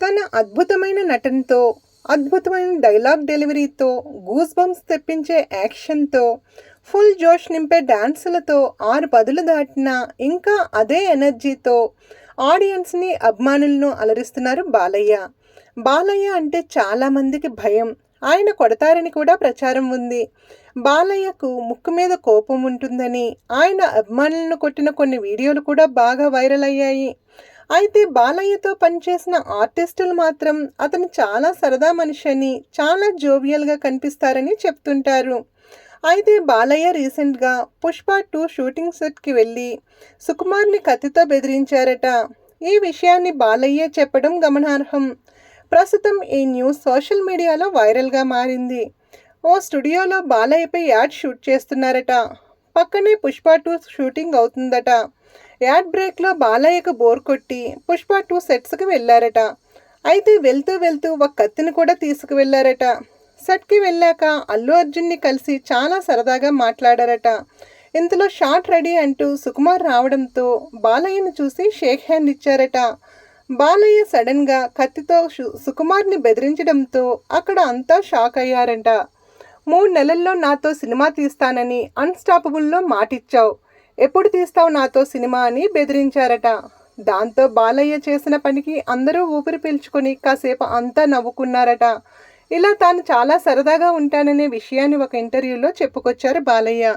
తన అద్భుతమైన నటనతో అద్భుతమైన డైలాగ్ డెలివరీతో గూస్ బంప్స్ తెప్పించే యాక్షన్తో ఫుల్ జోష్ నింపే డాన్సులతో ఆరు పదులు దాటిన ఇంకా అదే ఎనర్జీతో ఆడియన్స్ని అభిమానులను అలరిస్తున్నారు బాలయ్య. బాలయ్య అంటే చాలామందికి భయం. ఆయన కొడతారని కూడా ప్రచారం ఉంది. బాలయ్యకు ముక్కు మీద కోపం ఉంటుందని ఆయన అభిమానులను కొట్టిన కొన్ని వీడియోలు కూడా బాగా వైరల్ అయ్యాయి. అయితే బాలయ్యతో పనిచేసిన ఆర్టిస్టులు మాత్రం అతను చాలా సరదా మనిషి అని చాలా జోవియల్గా కనిపిస్తారని చెప్తుంటారు. అయితే బాలయ్య రీసెంట్గా పుష్ప టూ షూటింగ్ సెట్కి వెళ్ళి సుకుమార్ని కత్తితో బెదిరించారట. ఈ విషయాన్ని బాలయ్య చెప్పడం గమనార్హం. ప్రస్తుతం ఈ న్యూస్ సోషల్ మీడియాలో వైరల్గా మారింది. ఓ స్టూడియోలో బాలయ్యపై యాడ్ షూట్ చేస్తున్నారట. పక్కనే పుష్ప టూ షూటింగ్ అవుతుందట. యాడ్ బ్రేక్లో బాలయ్యకు బోర్ కొట్టి పుష్ప టూ సెట్స్కి వెళ్ళారట. అయితే వెళ్తూ వెళ్తూ ఒక కత్తిని కూడా తీసుకువెళ్ళారట సెట్కి వెళ్ళాక అల్లు అర్జున్ని కలిసి చాలా సరదాగా మాట్లాడారట. ఇంతలో షాట్ రెడీ అంటూ సుకుమార్ రావడంతో బాలయ్యను చూసి షేక్ హ్యాండ్ ఇచ్చారట. బాలయ్య సడన్గా కత్తితో సుకుమార్ని బెదిరించడంతో అక్కడ అంతా షాక్ అయ్యారంట. మూడు నెలల్లో నాతో సినిమా తీస్తానని అన్స్టాపబుల్లో మాటిచ్చావు. ఎప్పుడు తీస్తావు నాతో సినిమా అని బెదిరించారట. దాంతో బాలయ్య చేసిన పనికి అందరూ ఊపిరి పీల్చుకొని కాసేపు అంతా నవ్వుకున్నారట. ఇలా తాను చాలా సరదాగా ఉంటాననే విషయాన్ని ఒక ఇంటర్వ్యూలో చెప్పుకొచ్చారు బాలయ్య.